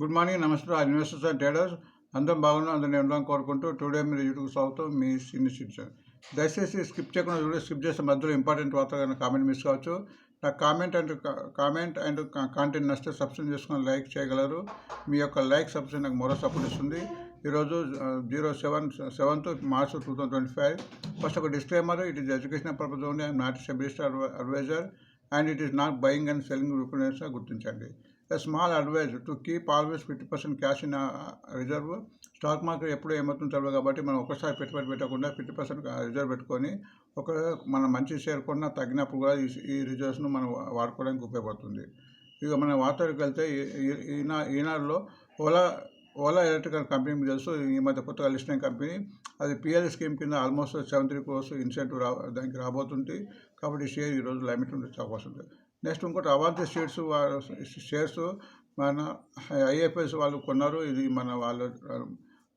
Good morning నమస్తే investors and traders. అందరం బాగున్నాం అందరం ఉండాలని కోరుకుంటూ టుడే మీరు యూట్యూబ్ స్వాగతం మీ సీనియర్ సిటిజన్. దయచేసి స్కిప్ చేయకుండా చూడే స్కిప్ చేసే మధ్యలో ఇంపార్టెంట్ వార్తలు కామెంట్ మిస్ కావచ్చు. నా comment and comment and content నచ్చితే సబ్స్క్రైబ్ చేసుకొని లైక్ చేయగలరు. మీ యొక్క లైక్ సబ్స్క్రైబ్ నాకు మరో సపోర్ట్ ఇస్తుంది. ఈరోజు zero seven seventh March two thousand twenty five. First ఒక disclaimer it is education purpose only I'm not SEBI list adviser and it is not buying and selling recommendation గుర్తించండి. Small advise to keep always fifty percent cash in reserve stock market ఎప్పుడు ఏమవుతుందో తెలియదు కాబట్టి మనం ఒకసారి పెట్టుబడి పెట్టకుండా fifty percent reserve పెట్టుకొని ఒక మన మంచి షేర్ కొన్నా తగ్గినప్పుడు కూడా ఈ రిజర్వ్స్ను మనం వాడుకోవడానికి ఉపయోగపడుతుంది. ఇక మన వార్తలకు వెళ్తే ఈనా ఈనాడులో ఓలా ఓలా ఎలక్ట్రికల్ కంపెనీ మీకు తెలుసు. ఈ మధ్య కొత్తగా లిస్ట్ అయిన కంపెనీ. అది పిఎల్ స్కీమ్ కింద almost seven three crores incentive రా దానికి రాబోతుంది. కాబట్టి షేర్ ఈరోజు లిమిట్ ఉండే అవకాశం ఉంటుంది నెక్స్ట్ ఇంకోటి అవాంతి షేర్స్ షేర్స్ మన ఐఎఫ్ఎస్ వాళ్ళు కొన్నారు. ఇది మన వాళ్ళు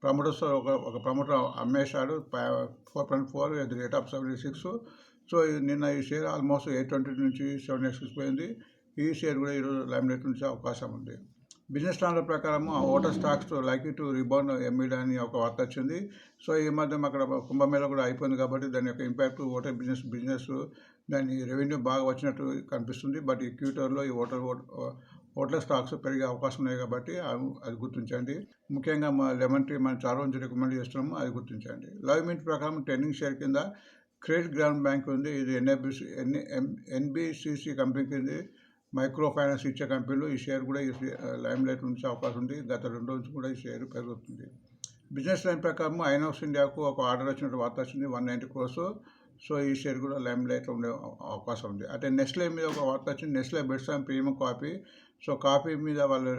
ప్రమోటర్స్ ఒక ఒక promoter అమ్మేశాడు. Four point four at the rate of seventy six. So నిన్న ఈ షేర్ ఆల్మోస్ట్ ఎయిట్ ట్వంటీ నుంచి సెవెన్ ఎక్స్ పోయింది. ఈ షేర్ కూడా ఈరోజు ఎయిట్ నుంచి అవకాశం ఉంది. బిజినెస్ స్టాండర్డ్ ప్రకారం other stocks like to rebound amid అని ఒక వార్త వచ్చింది. సో ఈ మధ్య అక్కడ కుంభమేళ కూడా అయిపోయింది కాబట్టి దాని యొక్క ఇంపాక్ట్ ఓటర్ బిజినెస్ బిజినెస్ దాని రెవెన్యూ బాగా వచ్చినట్టు కనిపిస్తుంది. బట్ ఈ క్యూటర్లో ఈ ఓటర్ ఓట్ల స్టాక్స్ పెరిగే అవకాశం ఉన్నాయి కాబట్టి అది గుర్తించండి. ముఖ్యంగా మా లెమన్ టీ మనం చాలా రోజు రికమెండ్ చేస్తున్నాము అది గుర్తించండి. లైవ్ మింట్ ప్రకారం ట్రెండింగ్ షేర్ కింద క్రెడిట్ గ్రాండ్ బ్యాంక్ ఉంది. ఇది ఎన్ఎఫ్బిసి ఎన్ ఎన్బిసిసి కంపెనీ కింద. మైక్రో ఫైనాన్స్ ఇచ్చే కంపెనీలు ఈ షేర్ కూడా ఈ లైమ్ లైట్ ఉంచే అవకాశం ఉంది. గత రెండు రోజులు కూడా ఈ షేర్ పెరుగుతుంది. బిజినెస్ లైన్ ప్రకారం ఐనాక్స్ ఇండియాకు ఒక ఆర్డర్ వచ్చినట్టు వార్త వచ్చింది వన్ నైంటీ క్రోర్స్. సో ఈ షేర్ కూడా లైమ్ లైట్ ఉండే అవకాశం ఉంది. అంటే నెస్లే మీద ఒక వార్త వచ్చింది Nestle beds and premium coffee so coffee మీద వాళ్ళు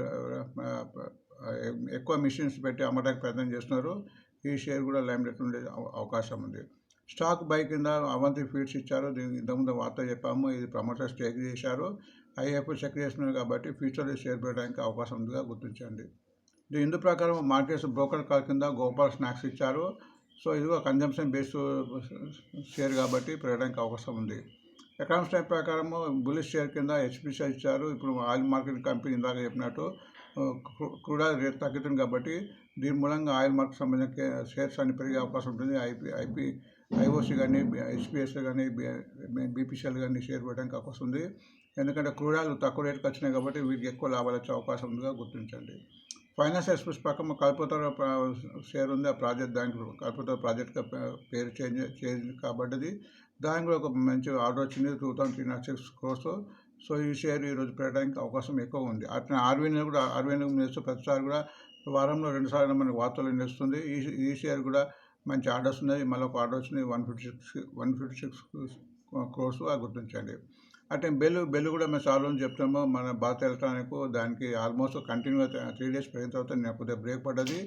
ఎక్కువ మిషన్స్ పెట్టి అమ్మడానికి ప్రయత్నం చేస్తున్నారు. ఈ షేర్ కూడా లైమ్ లైట్ ఉండే అవకాశం ఉంది. స్టాక్ బై కింద అవంతి ఫీడ్స్ ఇచ్చారు. దీనికి ఇంతకుముందు వార్త చెప్పాము. ఇది ప్రమోటర్ స్టేక్ చేశారు. ఐఎఫ్ సెక్రియేషన్ కాబట్టి ఫ్యూచర్లో షేర్ పెట్టడానికి అవకాశం ఉందిగా గుర్తించండి. ఇది ఇందు ప్రకారం మార్కెట్స్ బ్రోకర్ కాల్ కింద గోపాల్ స్నాక్స్ ఇచ్చారు. సో ఇది ఒక కన్జంప్షన్ బేస్డ్ షేర్ కాబట్టి పెరగడానికి అవకాశం ఉంది. ఎకనామిక్స్ టైప్ ప్రకారం బులిష్ షేర్ కింద హెచ్పిసిఐ ఇచ్చారు. ఇప్పుడు ఆయిల్ మార్కెట్ కంపెనీ ఇందాక చెప్పినట్టు క్రూడ్ ఆయిల్ రేట్ తగ్గుతుంది కాబట్టి దీని మూలంగా ఆయిల్ మార్కెట్ సంబంధించిన షేర్స్ అన్ని పెరిగే అవకాశం ఉంటుంది. ఐపీ ఐపీ ఐఓసి కానీ హెచ్పిఎస్ కానీ బీపీసీఎల్ కానీ షేర్ పెట్టడానికి అవకాశం ఉంది. ఎందుకంటే క్రూడాలు తక్కువ రేటుకి వచ్చినాయి కాబట్టి వీటికి ఎక్కువ లాభాలు వచ్చే అవకాశం ఉందిగా గుర్తించండి. ఫైనాన్స్ ఎక్స్ప్రెస్ పక్కన కల్పతర షేర్ ఉంది ఆ ప్రాజెక్ట్ దానికి కల్పతర ప్రాజెక్ట్ పేరు చేంజ్ చేంజ్ కాబడ్డది దానికి కూడా ఒక మంచి ఆర్డర్ వచ్చింది two thousand three nought six crores so ఈ షేర్ ఈరోజు పెట్టడానికి అవకాశం ఎక్కువ ఉంది. అట్లా ఆర్వీని కూడా ఆర్వీని చేస్తూ ప్రతిసారి కూడా వారంలో రెండుసార్లు మనకి వార్తలు నిలుస్తుంది ఈ ఈ షేర్ కూడా మంచి ఆర్డర్స్ ఉన్నాయి. మళ్ళీ ఒక ఆర్డర్ వచ్చింది one fifty six one fifty six crores గుర్తించండి. అంటే బెల్ బెల్ కూడా మేము చాలా అని చెప్తాము. మన బాత్ ఎలక్ట్రానిక్ దానికి ఆల్మోస్ట్ కంటిన్యూ త్రీ డేస్ పెరిగిన తర్వాత నేను కొద్దిగా బ్రేక్ పడ్డది.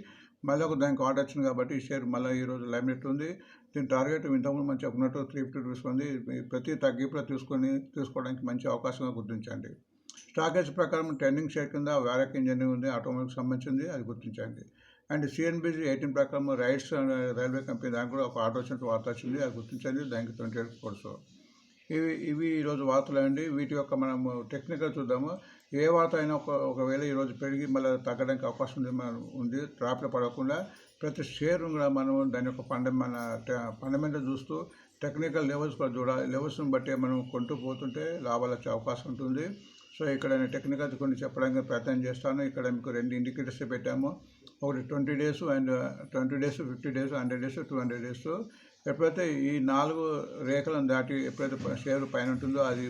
మళ్ళీ ఒక దానికి ఆర్డర్ వచ్చింది కాబట్టి ఈ షేర్ మళ్ళీ ఈరోజు లైమిట్ ఉంది. దీని టార్గెట్ ఇంతకుముందు మనం చెప్పినట్టు త్రీ ఫిఫ్టీ రూపీస్ ఉంది. ప్రతి తగ్గింపులో తీసుకొని తీసుకోవడానికి మంచి అవకాశంగా గుర్తించండి. స్టాకేజ్ ప్రకారం ట్రెండింగ్ షేర్ కింద వ్యారక్ ఇంజనీరింగ్ ఉంది ఆటోమొబైల్కి సంబంధించింది అది గుర్తించండి. అండ్ సిఎన్బిసి ఎయిటీన్ ప్రకారం రైట్స్ రైల్వే కంపెనీ దానికి కూడా ఒక ఆర్డర్ వచ్చినట్టు వార్త వచ్చింది అది గుర్తించండి. దానికి ట్వంటీ ఎయిట్ కోర్సు ఇవి ఇవి ఈరోజు వార్తలు అండి వీటి యొక్క మనము టెక్నికల్ చూద్దాము. ఏ వార్త అయినా ఒక ఒకవేళ ఈరోజు పెరిగి మళ్ళీ తగ్గడానికి అవకాశం ఉంది ఉంది ట్రాప్లో పడకుండా ప్రతి షేర్ కూడా మనం దాని యొక్క ఫండ మన ఫండమెంటల్ చూస్తూ టెక్నికల్ లెవెల్స్ కూడా చూడాలి లెవెల్స్ని బట్టి మనం కొంటూ పోతుంటే లాభాలు వచ్చే అవకాశం ఉంటుంది. సో ఇక్కడ నేను టెక్నికల్ కొన్ని చెప్పడానికి ప్రయత్నం చేస్తాను. ఇక్కడ మీకు రెండు ఇండికేటర్స్ పెట్టాము. ఒకటి twenty days and twenty days fifty days hundred days two hundred days. ఎప్పుడైతే ఈ నాలుగు రేఖలను దాటి ఎప్పుడైతే షేర్ పైన ఉంటుందో అది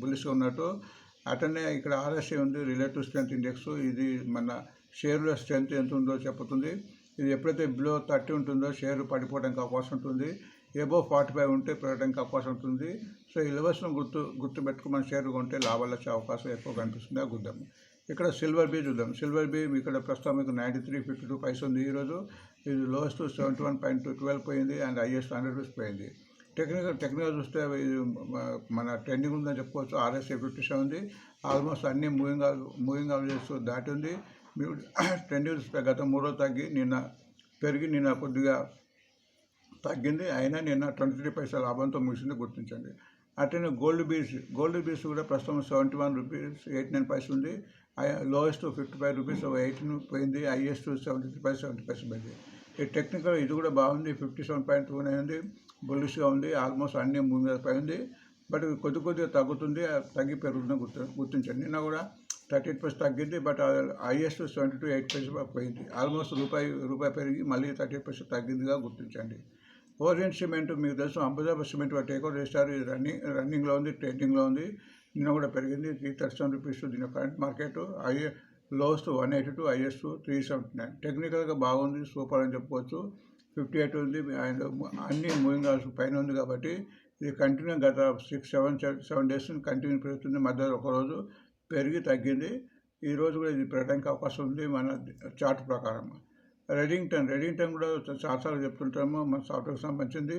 బులిష్గా ఉన్నట్టు అటనే ఇక్కడ ఆర్ఎస్ఐ ఉంది రిలేటివ్ స్ట్రెంత్ ఇండెక్స్ ఇది మన షేర్ల స్ట్రెంత్ ఎంత ఉందో చెప్తుంది. ఇది ఎప్పుడైతే బిలో థర్టీ ఉంటుందో షేర్ పడిపోవడానికి అవకాశం ఉంటుంది. ఎబో ఫార్టీ ఫైవ్ ఉంటే పెరగడానికి అవకాశం ఉంటుంది. సో ఈ లెవెల్స్ను గుర్తు గుర్తు పెట్టుకుని మన షేర్ కొంటే లాభాలు వచ్చే అవకాశం ఎక్కువ కనిపిస్తుంది ఆ గుద్దాము ఇక్కడ సిల్వర్ బీ చూద్దాం. సిల్వర్ బీ ఇక్కడ ప్రస్తుతం మీకు ninety three fifty two paise ఉంది ఈరోజు. ఇది lowest seventy one point twelve పోయింది అండ్ హైయెస్ట్ హండ్రెడ్ రూపీస్ పోయింది. టెక్నికల్ టెక్నికల్ చూస్తే ఇది మన ట్రెండింగ్ ఉందని చెప్పుకోవచ్చు. ఆర్ఎస్ఏ ఫిఫ్టీ సెవెన్ ఉంది. ఆల్మోస్ట్ అన్ని మూవింగ్ మూవింగ్ అవరేజెస్ దాటి ఉంది. మీరు ట్రెండింగ్ చూస్తే గత మూడో తగ్గి నిన్న పెరిగి నిన్న కొద్దిగా తగ్గింది. అయినా నిన్న ట్వంటీ త్రీ పైసల లాభంతో ముగిసింది గుర్తించండి. అట్లనే గోల్డ్ బీస్ గోల్డ్ బీస్ కూడా ప్రస్తుతం seventy one rupees eight nine పైసలు ఉంది. Lowest fifty five rupees eighteen పోయింది highest seventy three five seventy percent పోయింది. ఈ టెక్నికల్ ఇది కూడా బాగుంది. Fifty seven point two nine ఉంది బుల్లిష్గా ఉంది. ఆల్మోస్ట్ అన్ని ముందు పై ఉంది బట్ కొద్ది కొద్దిగా తగ్గుతుంది. తగ్గి పెరుగుతుంది గుర్తు గుర్తించండి. నిన్న కూడా థర్టీ ఎయిట్ పర్సెంట్ తగ్గింది. But highest seventy two eight percent పోయింది. ఆల్మోస్ట్ రూపాయి రూపాయి పెరిగి మళ్ళీ థర్టీ ఎయిట్ పర్సెంట్ తగ్గిందిగా గుర్తించండి. ఓరియంట్ సిమెంట్ మీకు తెలుసు అంబుజాబా సిమెంట్ టేక్అవుట్ చేశారు చేస్తారు రన్నింగ్ రన్నింగ్లో ఉంది ట్రేడింగ్లో ఉంది. నిన్న కూడా పెరిగింది. త్రీ థర్టీ సెవెన్ రూపీస్ దీని current market. I lowest one eighty two highest three seventy nine. టెక్నికల్గా బాగుంది సూపర్ అని చెప్పుకోవచ్చు. ఫిఫ్టీ ఎయిట్ ఉంది అండ్ అన్ని మూవింగ్ ఆల్స్ పైన ఉంది కాబట్టి ఇది కంటిన్యూ గత six seven seven days continue పెరుగుతుంది. మధ్యలో ఒకరోజు పెరిగి తగ్గింది. ఈ రోజు కూడా ఇది పెరగడానికి అవకాశం ఉంది మన చార్ట్ ప్రకారం. రెడింగ్టన్ రెడింగ్టన్ కూడా చాలాసార్లు చెప్తుంటాము మన సాఫ్ట్వేర్కి సంబంధించింది.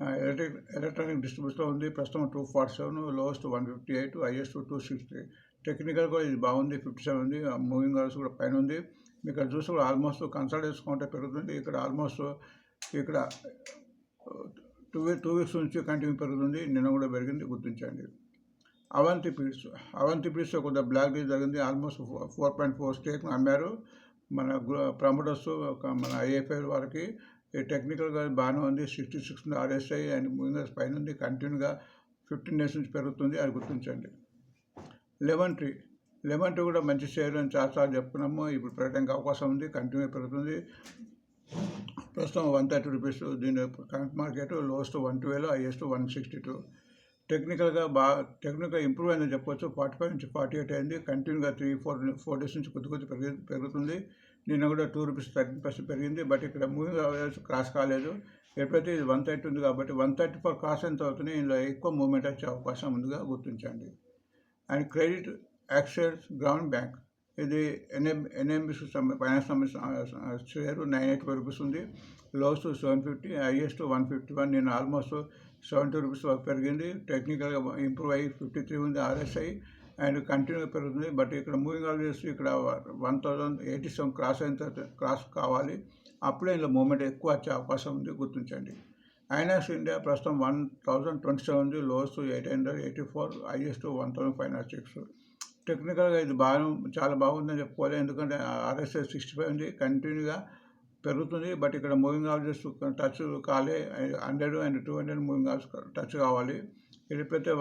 ఎలక్ట్రిక్ ఎలక్ట్రానిక్ డిస్ట్రిబ్యూషన్లో ఉంది ప్రస్తుతం two forty seven lowest one fifty eight highest two sixty. Technical కూడా ఇది బాగుంది ఫిఫ్టీ సెవెన్ ఉంది మూవింగ్ అవర్స్ కూడా పైన ఉంది. మీకు ఇక్కడ చూసి కూడా ఆల్మోస్ట్ కన్సల్ట్ చేసుకుంటే పెరుగుతుంది. ఇక్కడ ఆల్మోస్ట్ ఇక్కడ టూ టూ వీక్స్ నుంచి కంటిన్యూ పెరుగుతుంది. నిన్న కూడా పెరిగింది గుర్తించండి. అవంతి పీడ్స్ అవంతి పీడ్స్ కొద్దిగా బ్లాక్ డీ జరిగింది. Almost four point four stake అమ్మారు. మన ప్రమోటర్స్ ఒక మన ఐఎఫ్ఐ వారికి టెక్నికల్గా బాగానే ఉంది. సిక్స్టీ సిక్స్ ఆర్ఎస్ఐ అండ్ ముందు పైన ఉంది కంటిన్యూగా ఫిఫ్టీన్ డేస్ నుంచి పెరుగుతుంది అది గుర్తించండి. లెమన్ ట్రీ లెమన్ ట్రీ కూడా మంచి షేర్ అని చాలాసార్లు చెప్తున్నాము ఇప్పుడు పెరగడానికి అవకాశం ఉంది. కంటిన్యూ పెరుగుతుంది. ప్రస్తుతం వన్ థర్టీ రూపీస్ దీని current market lowest one twelve highest one sixty two టెక్నికల్గా బాగా టెక్నికల్గా ఇంప్రూవ్ అయిందని చెప్పొచ్చు. ఫార్టీ ఫైవ్ నుంచి ఫార్టీ ఎయిట్ అయింది. కంటిన్యూగా త్రీ ఫోర్ ఫోర్ డేస్ నుంచి కొద్ది కొద్ది పెరిగి పెరుగుతుంది. నిన్న కూడా టూ రూపీస్ థర్టీ పర్సెంట్ పెరిగింది. బట్ ఇక్కడ మూవింగ్ అవర్స్ క్రాస్ కాలేదు. ఎప్పుడైతే ఇది వన్ థర్టీ ఉంది కాబట్టి వన్ థర్టీ ఫోర్ క్రాస్ ఎంత అవుతుంది ఇందులో ఎక్కువ మూవ్మెంట్ వచ్చే అవకాశం ఉందిగా గుర్తించండి. And credit access ground bank ఇది ఎన్ఎం ఎన్ఎంబిసి ఫైనాన్స్ సంబంధించిన share nine eight five rupees ఉంది. Lows seven fifty highest one fifty one నేను ఆల్మోస్ట్ సెవెంటీ రూపీస్ వరకు పెరిగింది. టెక్నికల్గా ఇంప్రూవ్ అయ్యి ఫిఫ్టీ త్రీ ఉంది ఆర్ఎస్ఐ అండ్ కంటిన్యూగా పెరుగుతుంది. బట్ ఇక్కడ మూవింగ్ ఆల్ చేసి ఇక్కడ one thousand eighty seven cross అయిన తర్వాత క్రాస్ కావాలి. అప్పుడే ఇందులో మూమెంట్ ఎక్కువ వచ్చే అవకాశం ఉంది. గుర్తించండి. ఐనాక్స్ ఇండియా ప్రస్తుతం వన్ థౌజండ్ ట్వంటీ సెవెన్ ఉంది. Lows eight hundred eighty four highest one thousand five hundred six. టెక్నికల్గా ఇది బాగా చాలా బాగుందని చెప్పుకోవాలి. ఎందుకంటే ఆర్ఎస్ఎస్ సిక్స్టీ ఫైవ్ ఉంది. కంటిన్యూగా పెరుగుతుంది బట్ ఇక్కడ మూవింగ్ ఆఫ్జెస్ టచ్ కాలే hundred and two hundred moving averages touch కావాలి. ఇది ఎప్పుడైతే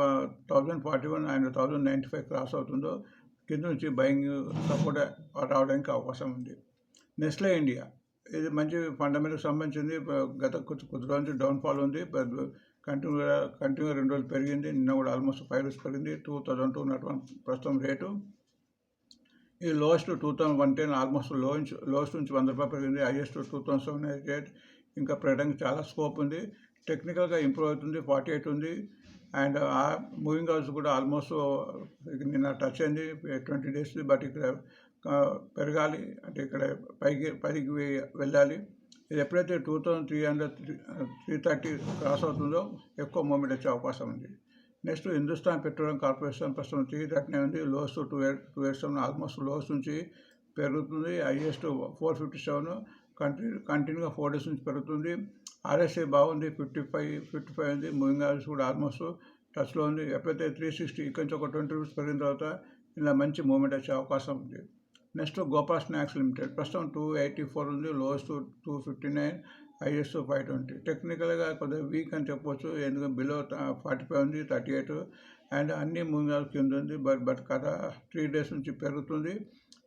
thousand forty one and thousand ninety five cross అవుతుందో కింద నుంచి బయింగ్ సపోర్ట్ రావడానికి అవకాశం ఉంది. Nestle India. ఇది మంచి ఫండమెంటల్ సంబంధించింది గత కొద్ది కొద్ది నుంచి డౌన్ఫాల్ ఉంది. కంటిన్యూగా కంటిన్యూగా రెండు రోజులు పెరిగింది. నిన్న కూడా ఆల్మోస్ట్ ఫైవ్ రూపీస్ పెరిగింది. Two thousand two nought one ప్రస్తుతం రేటు. ఈ lowest two thousand one ten ఆల్మోస్ట్లో నుంచి లోయెస్ట్ నుంచి వంద రూపాయలు పెరిగింది. Highest two thousand seven eight eight ఇంకా పెరగడానికి చాలా స్కోప్ ఉంది. టెక్నికల్గా ఇంప్రూవ్ అవుతుంది ఫార్టీ ఎయిట్ ఉంది అండ్ మూవింగ్ హౌస్ కూడా ఆల్మోస్ట్ నిన్న టచ్ అయింది ట్వంటీ డేస్ బట్ ఇక్కడ పెరగాలి. అంటే ఇక్కడ పైకి పైకి వెళ్ళాలి. ఇది ఎప్పుడైతే two thousand three hundred three thirty cross అవుతుందో ఎక్కువ మూమెంట్ వచ్చే అవకాశం ఉంది. నెక్స్ట్ హిందుస్థాన్ పెట్రోలియం కార్పొరేషన్ ప్రస్తుతం నుంచి థర్టీ ఉంది. Lows two eight two eight seven almost lows నుంచి పెరుగుతుంది. Highest four fifty seven continue కంటిన్యూగా ఫోర్ డేస్ నుంచి పెరుగుతుంది. ఆర్ఎస్ఐ బాగుంది ఫిఫ్టీ ఫైవ్ ఫిఫ్టీ ఫైవ్ ఉంది. మూవింగ్ అవర్స్ కూడా ఆల్మోస్ట్ టచ్లో ఉంది. ఎప్పుడైతే త్రీ సిక్స్టీ ఇక్కడి నుంచి ఒక ట్వంటీ రూపీస్ పెరిగిన తర్వాత ఇలా మంచి మూమెంట్ వచ్చే అవకాశం ఉంది. Next Gopal Snacks Limited. ప్రస్తుతం టూ ఎయిటీ ఫోర్ ఉంది lowest two fifty nine highest five twenty. టెక్నికల్గా కొద్దిగా వీక్ అని చెప్పొచ్చు ఎందుకంటే బిలో ఫార్టీ ఫైవ్ ఉంది థర్టీ ఎయిట్. అండ్ అన్ని ముందు కింద ఉంది బట్ బట్ కథ త్రీ డేస్ నుంచి పెరుగుతుంది.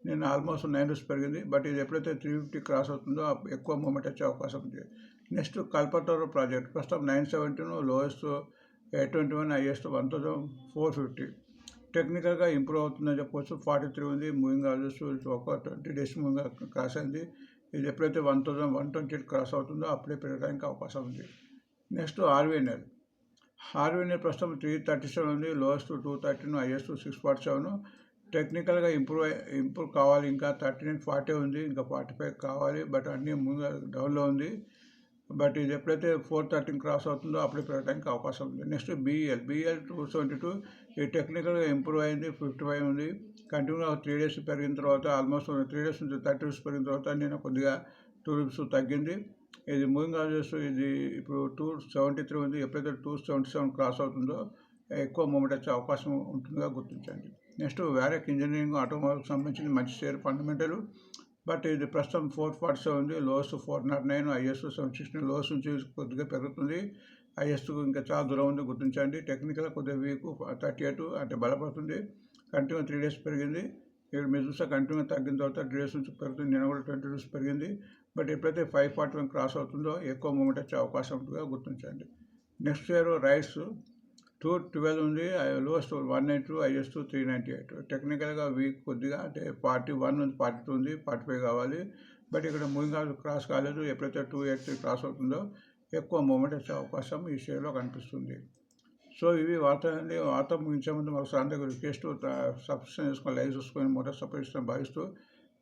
నేను ఆల్మోస్ట్ నైన్ డేస్ పెరిగింది బట్ ఇది ఎప్పుడైతే త్రీ ఫిఫ్టీ క్రాస్ అవుతుందో ఎక్కువ మూమెంట్ వచ్చే అవకాశం ఉంది. Next Kalpataru project. ప్రస్తుతం nine seventeen lowest eight twenty one highest one thousand four fifty. టెక్నికల్గా ఇంప్రూవ్ అవుతుందని చెప్పవచ్చు ఫార్టీ త్రీ ఉంది మూవింగ్ ఆల్జెస్ ఒక ట్వంటీ డేస్ మూవింగ్ క్రాస్ అయింది. ఇది ఎప్పుడైతే one thousand one twenty eight cross అవుతుందో అప్పుడే పెరగడానికి అవకాశం ఉంది. నెక్స్ట్ ఆర్వీఎన్ఎల్ ఆర్వీఎన్ఎల్ ప్రస్తుతం త్రీ థర్టీ సెవెన్ ఉంది lowest two thirteen highest six forty seven. టెక్నికల్గా ఇంప్రూవ్ ఇంప్రూవ్ కావాలి. ఇంకా థర్టీ నైన్ ఫార్టీ ఉంది ఇంకా ఫార్టీ ఫైవ్ కావాలి. బట్ అన్నీ ముందు డౌన్లో ఉంది. బట్ ఇది ఎప్పుడైతే ఫోర్ థర్టీన్ క్రాస్ అవుతుందో అప్పుడే పెరగడానికి అవకాశం ఉంది. Next BL BL two seventy two ఈ టెక్నికల్గా ఇంప్రూవ్ అయింది ఫిఫ్టీ ఫైవ్ ఉంది. కంటిన్యూగా త్రీ డేస్ పెరిగిన తర్వాత ఆల్మోస్ట్ త్రీ డేస్ నుంచి థర్టీ రూపీస్ పెరిగిన తర్వాత నేను కొద్దిగా టూ రూపీస్ తగ్గింది. ఇది మూవింగ్ ఆల్జెస్ ఇది ఇప్పుడు టూ సెవెంటీ త్రీ ఉంది. ఎప్పుడైతే టూ సెవెంటీ సెవెన్ క్రాస్ అవుతుందో ఎక్కువ మూమెంట్ వచ్చే అవకాశం ఉంటుందిగా గుర్తించండి. నెక్స్ట్ వ్యారెక్ ఇంజనీరింగ్ ఆటోమొబైల్కి సంబంధించిన మంచి షేర్ ఫండమెంటల్. బట్ ఇది ప్రస్తుతం ఫోర్ ఫార్టీ సెవెన్ ఉంది. Lows four naught nine highest seven sixteen lows నుంచి కొద్దిగా పెరుగుతుంది. ఐఎస్ ఇంకా చాలా దూరం ఉంది గుర్తించండి. టెక్నికల్ కొద్దిగా వీక్ థర్టీ ఎయిట్ అంటే బలపడుతుంది. కంటిన్యూ త్రీ డేస్ పెరిగింది. ఇక్కడ మీరు చూస్తే కంటిన్యూ తగ్గిన తర్వాత త్రీ డేస్ నుంచి పెరుగుతుంది. నేను కూడా ట్వంటీ డేస్ పెరిగింది. బట్ ఎప్పుడైతే ఫైవ్ ఫార్టీ వన్ క్రాస్ అవుతుందో ఎక్కువ మూమెంట్ వచ్చే అవకాశం ఉంటుందో గుర్తించండి. Next year rise two twelve ఉంది. Lowest one nine two highest three ninety eight. టెక్నికల్గా వీక్ కొద్దిగా అంటే ఫార్టీ వన్ ఉంది ఫార్టీ టూ ఉంది ఫార్టీ ఫైవ్ కావాలి. బట్ ఇక్కడ మూవింగ్ క్రాస్ కాలేదు. ఎప్పుడైతే టూ ఎయిట్ త్రీ క్రాస్ అవుతుందో ఎక్కువ మూమెంట్ వచ్చే అవకాశం ఈ షేర్లో కనిపిస్తుంది. సో ఇవి వార్తలన్నీ వార్త ముగించే ముందు మాకు అందరికీ రిక్వెస్ట్ సబ్స్క్రైబ్ చేసుకొని లైవ్ చూసుకొని మొదటి సపోర్ట్ భావిస్తూ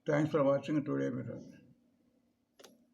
థ్యాంక్స్ ఫర్ వాచింగ్ టుడే మీరు.